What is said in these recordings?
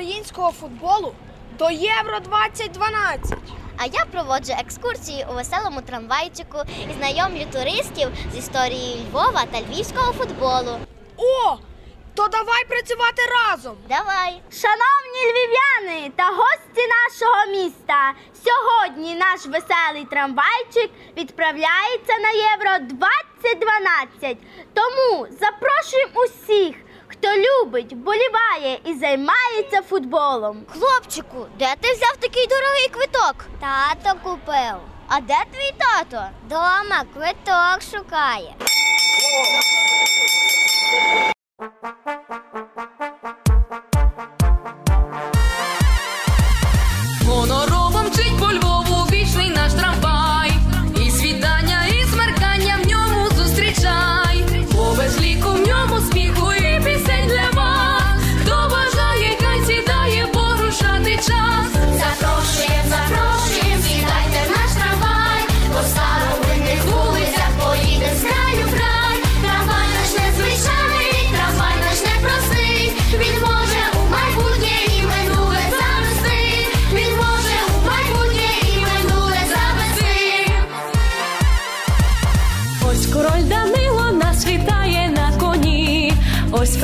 українського футболу до Євро 2012. А я проводжу екскурсії у веселому трамвайчику і знайомлю туристів з історією Львова та львівського футболу. О! То давай працювати разом. Давай! Шановні львів'яни та гості нашого міста, сьогодні наш веселий трамвайчик відправляється на Євро 2012. Тому запрошуємо усіх, хто любить, боліває і займається футболом. Хлопчику, де ти взяв такий дорогий квиток? Тато купив. А де твій тато? Дома квиток шукає.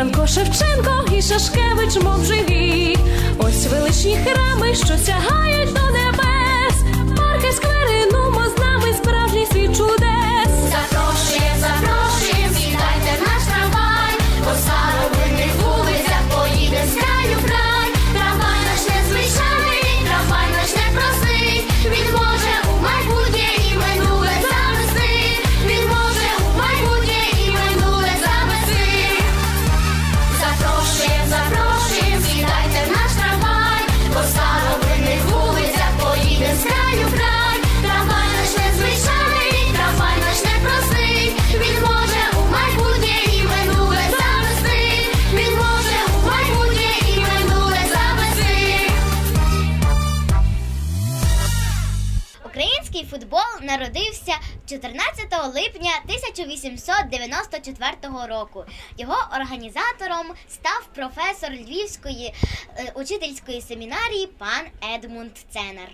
Франко Шевченко і Шашкевич, мов живі. Ось величні храми, що сягають до небес. Народився 14 липня 1894 року. Його організатором став професор Львівської е, учительської семінарії пан Едмунд Ценер.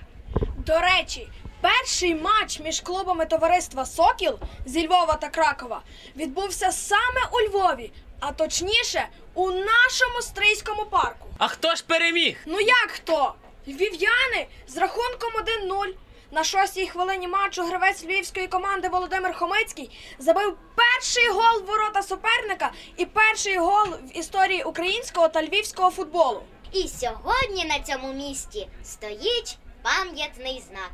До речі, перший матч між клубами товариства Сокіл зі Львова та Кракова відбувся саме у Львові, а точніше у нашому стрийському парку. А хто ж переміг? Ну як хто? Львів'яни з рахунком 1-0. На шостій хвилині матчу гравець львівської команди Володимир Хомицький забив перший гол в ворота суперника і перший гол в історії українського та львівського футболу. І сьогодні на цьому місті стоїть пам'ятний знак.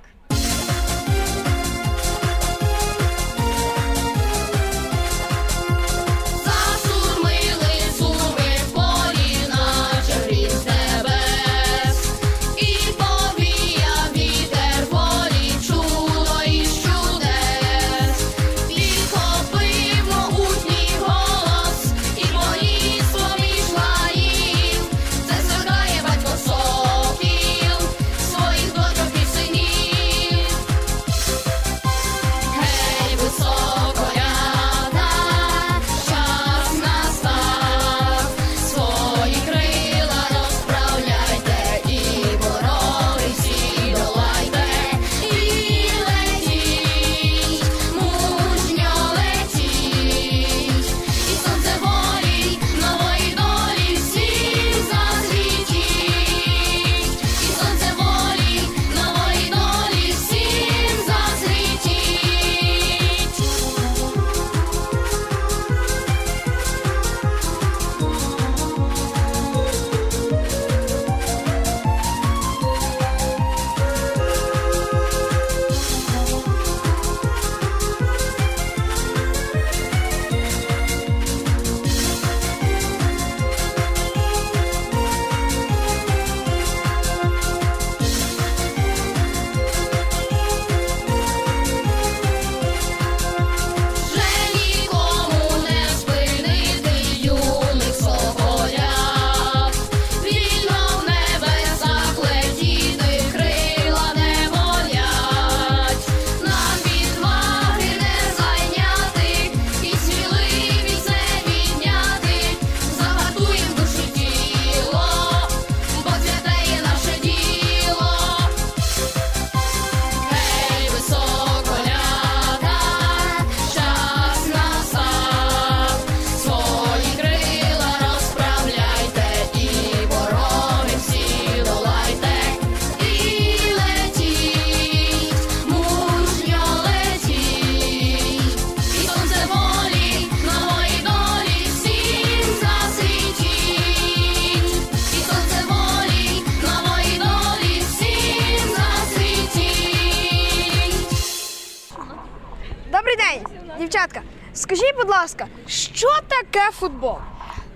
Скажіть, будь ласка, що таке футбол?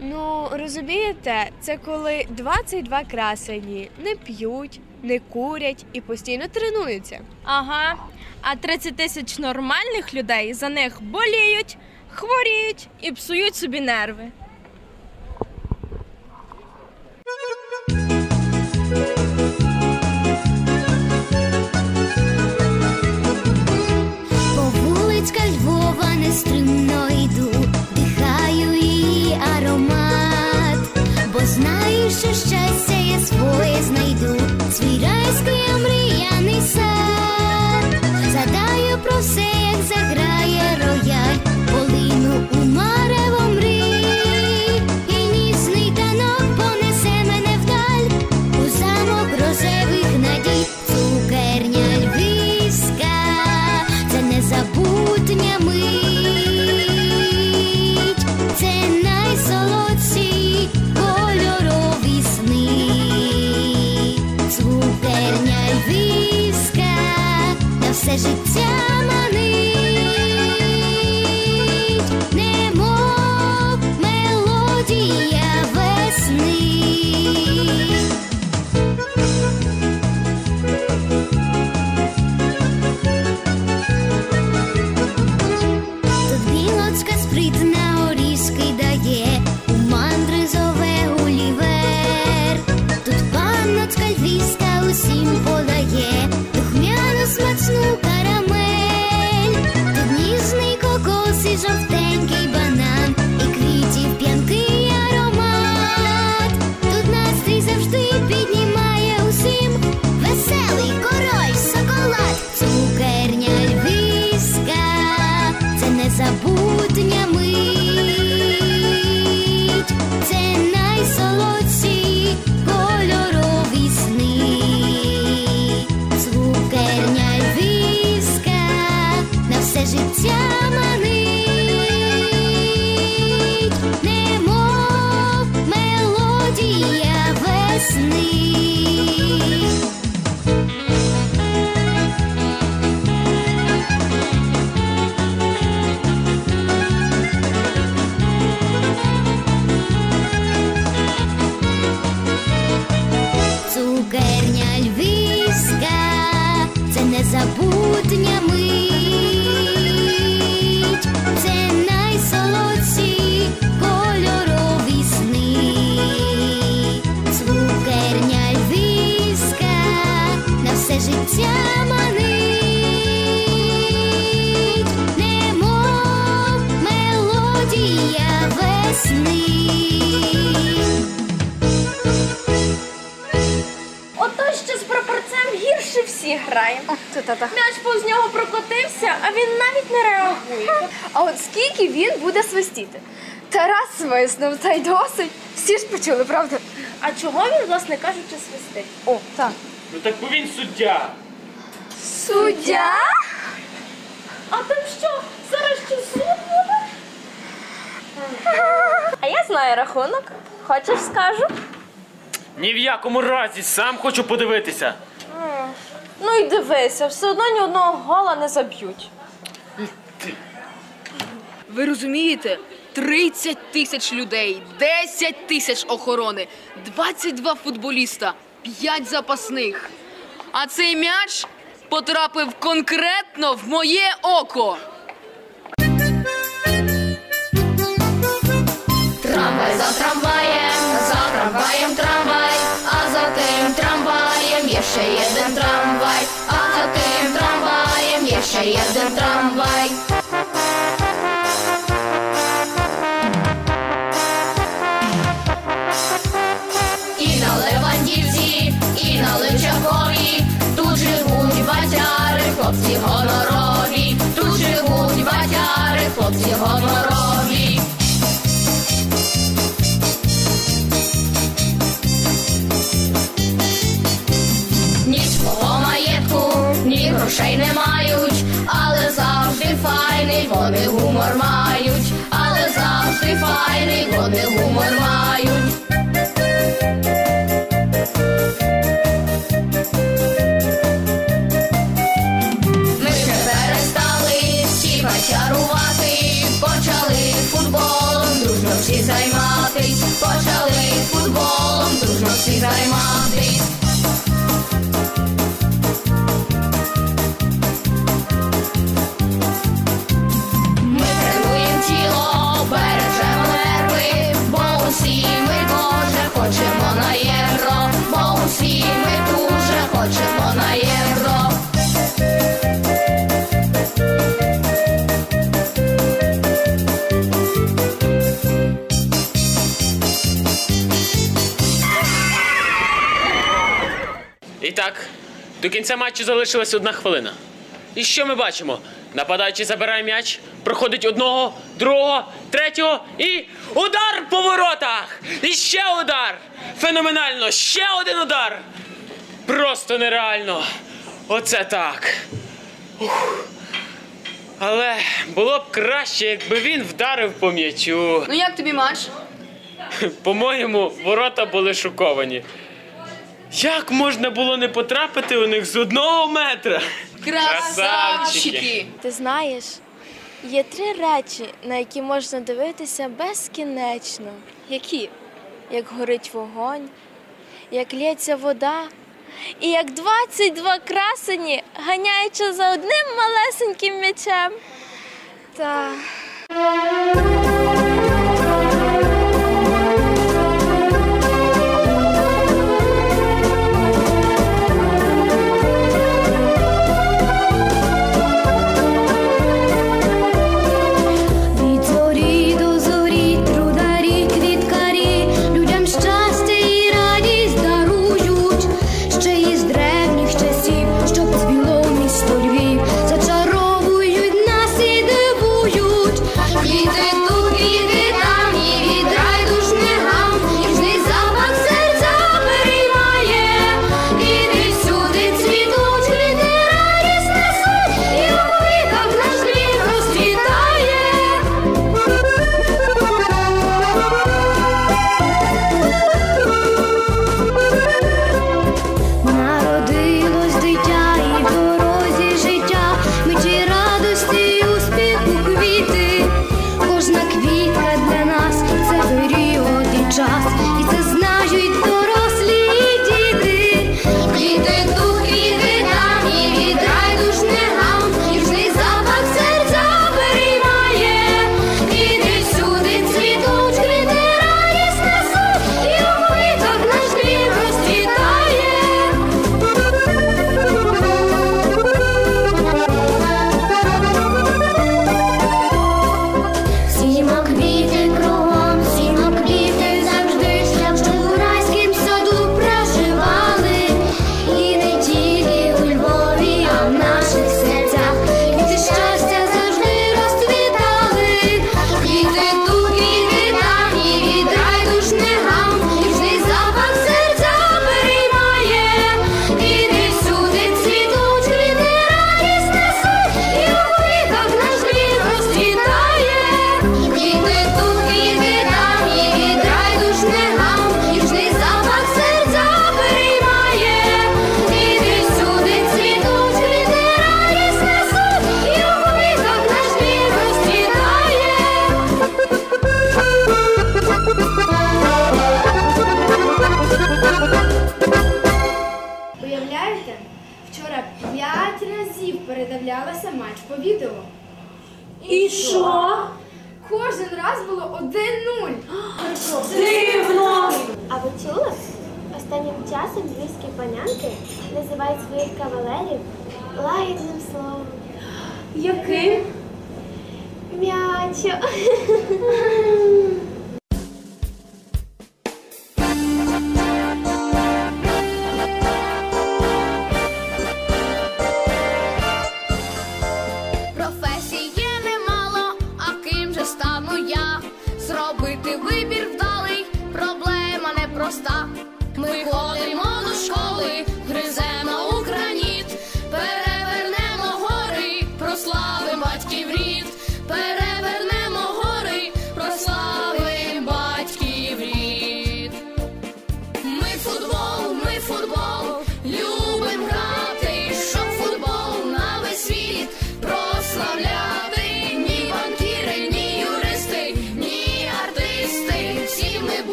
Ну, розумієте, це коли 22 красені не п'ють, не курять і постійно тренуються. Ага. А 30 тисяч нормальних людей за них боліють, хворіють і псують собі нерви. Вуличках Львова нестримно йду, дихаю її аромат, бо знаю, що щастя є своє на все життя гірше всі грає. М'яч повз нього прокотився, а він навіть не реагує. А от скільки він буде свистіти? Тарас свиснув, та й досить. Всі ж почули, правда? А чого він, власне кажучи, свистить? О, так. Ну так бо він суддя. Суддя? А там що, зараз ще суд буде? А я знаю рахунок. Хочеш скажу? Ні в якому разі, сам хочу подивитися. Ну і дивися, все одно ні одного гола не заб'ють. Ви розумієте? 30 тисяч людей, 10 тисяч охорони, 22 футболіста, 5 запасних. А цей м'яч потрапив конкретно в моє око. Трамвай за трамваєм, за трамваєм трамвай, а за тим трамваєм є ще один трамвай, ще їздив трамвай. І на Левандівці, і на Личакові, тут живуть батяри, хлопці гонорові, тут живуть батяри, хлопці гонорові. Ні свого маєтку, ні грошей нема вони гумор мають, але завжди файний, вони гумор мають. Ми ще перестали всі чарувати, почали футболом, дружно всі займатись, почали футболом, дружно всі займатись. І так, до кінця матчу залишилась одна хвилина. І що ми бачимо? Нападаючий забирає м'яч, проходить одного, другого, третього і удар по воротах! І ще удар! Феноменально! Ще один удар! Просто нереально! Оце так. Ух. Але було б краще, якби він вдарив по м'ячу. Ну як тобі матч? По-моєму, ворота були шоковані. Як можна було не потрапити у них з одного метра? Красавчики! Ти знаєш, є три речі, на які можна дивитися безкінечно. Які? Як горить вогонь, як лється вода, і як 22 красені, ганяючи за одним малесеньким м'ячем. Та матч по відео. І що? Кожен раз було 1-0. Дивно! А ви чули? Останнім часом львівські панянки називають своїх кавалерів лагідним словом. Яким? М'ячо.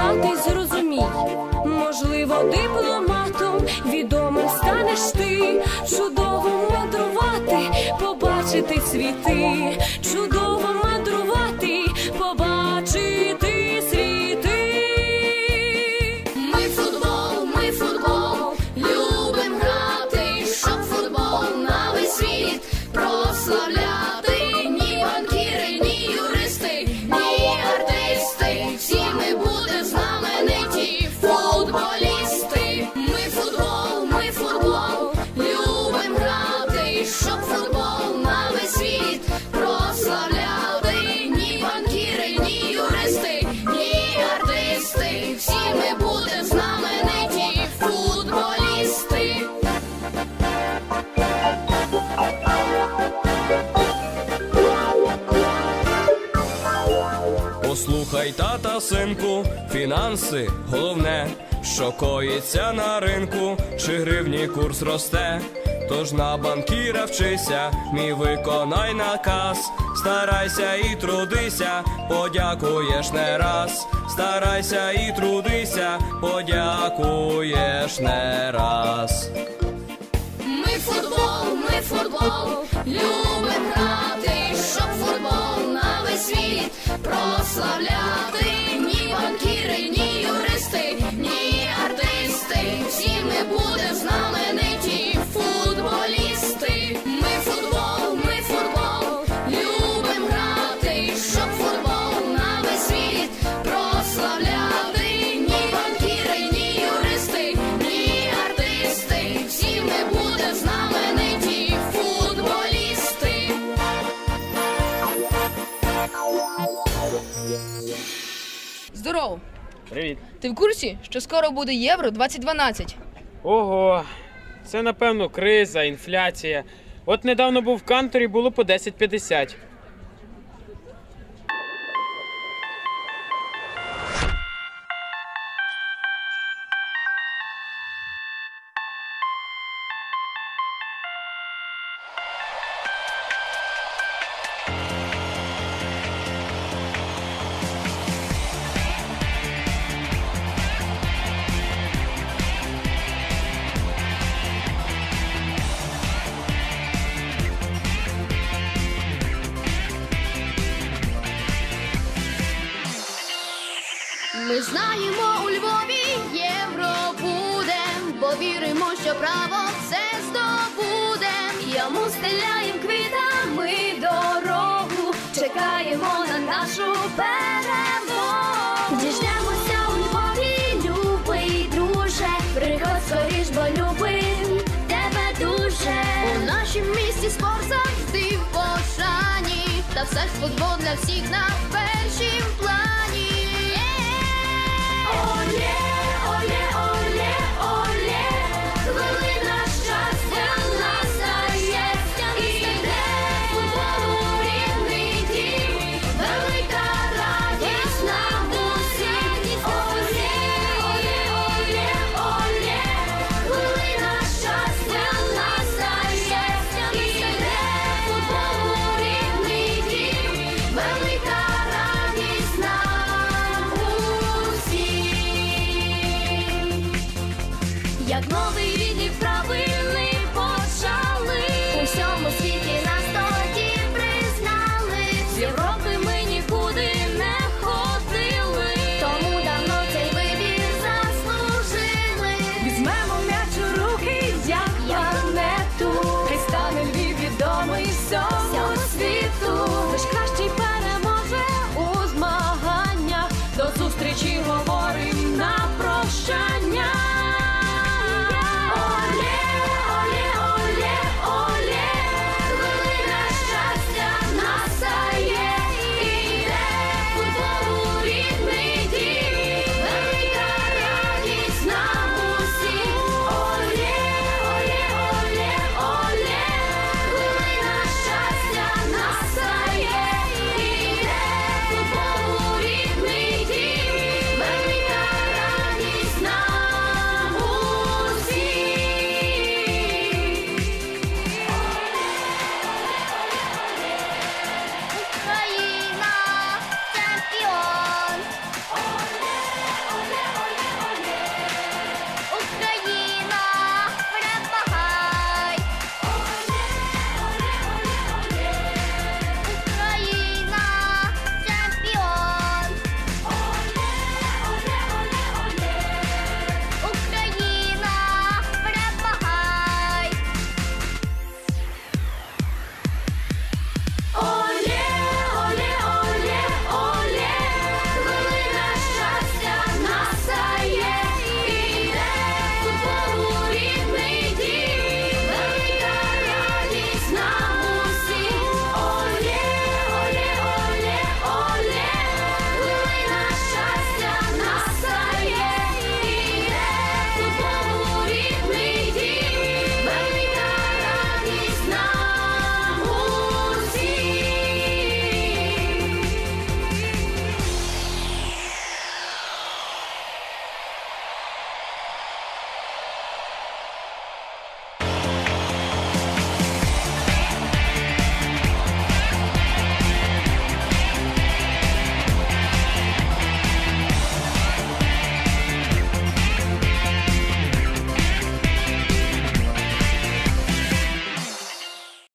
знати, зрозумій. Можливо, дипломатом відомим станеш ти, чудово мандрувати, побачити світи, чудово Послухай, тата, синку, фінанси головне, що коїться на ринку, чи гривні курс росте. Тож на банкіра вчися, мій виконай наказ, старайся і трудися, подякуєш не раз, старайся і трудися, подякуєш не раз. Ми футбол, ми футбол, любим грати, щоб футбол на весь світ прославляти. Ти в курсі, що скоро буде євро 2012? Ого, це напевно криза, інфляція. От недавно був в канторі, було по 10,50. Що право все здобудем. Йому стеляєм квітами дорогу, чекаємо на нашу перемогу. Діждемося у Львові, любий друже, приходь скоріш, бо любим тебе дуже. У нашім місті спорт завжди в пошані, та все ж футбол для всіх на першім плані.